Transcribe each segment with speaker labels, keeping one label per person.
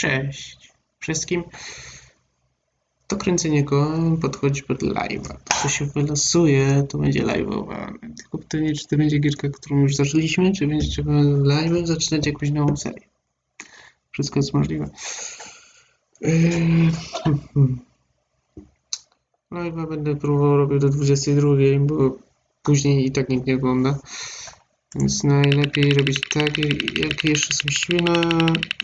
Speaker 1: Cześć wszystkim. To kręcenie kołem podchodzi pod live'a. To, co się wylosuje, to będzie live'owane. Tylko pytanie, czy to będzie gierka, którą już zaczęliśmy, czy będzie trzeba live'em zaczynać jakąś nową serię. Wszystko jest możliwe. Yy, hmm. Live'a będę próbował robić do 22, bo później i tak nikt nie ogląda. Więc najlepiej robić tak, jak jeszcze są na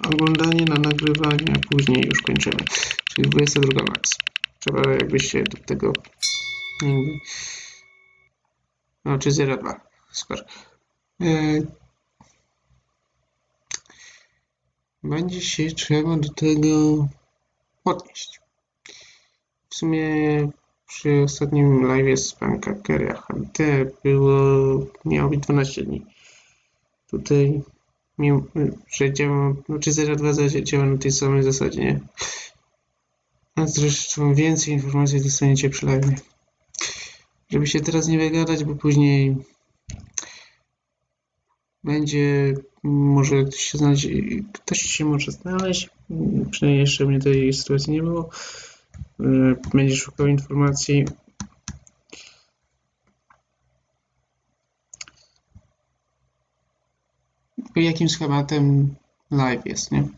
Speaker 1: oglądanie, na nagrywanie, a później już kończymy. Czyli 22 max. Trzeba jakbyś się do tego jakby... No, czy 02. Super. Yy, Będzie się trzeba do tego podnieść. W sumie przy ostatnim live z Pancakeria HT było, miało być 12 dni. Tutaj, mimo, że działa, znaczy 02 za- działa na tej samej zasadzie, nie? A zresztą więcej informacji dostaniecie przy live. Żeby się teraz nie wygadać, bo później będzie, może ktoś się znaleźć, ktoś się może znaleźć, przynajmniej jeszcze mnie tej sytuacji nie było, będzie szukał informacji. Jakim schematem live jest, nie?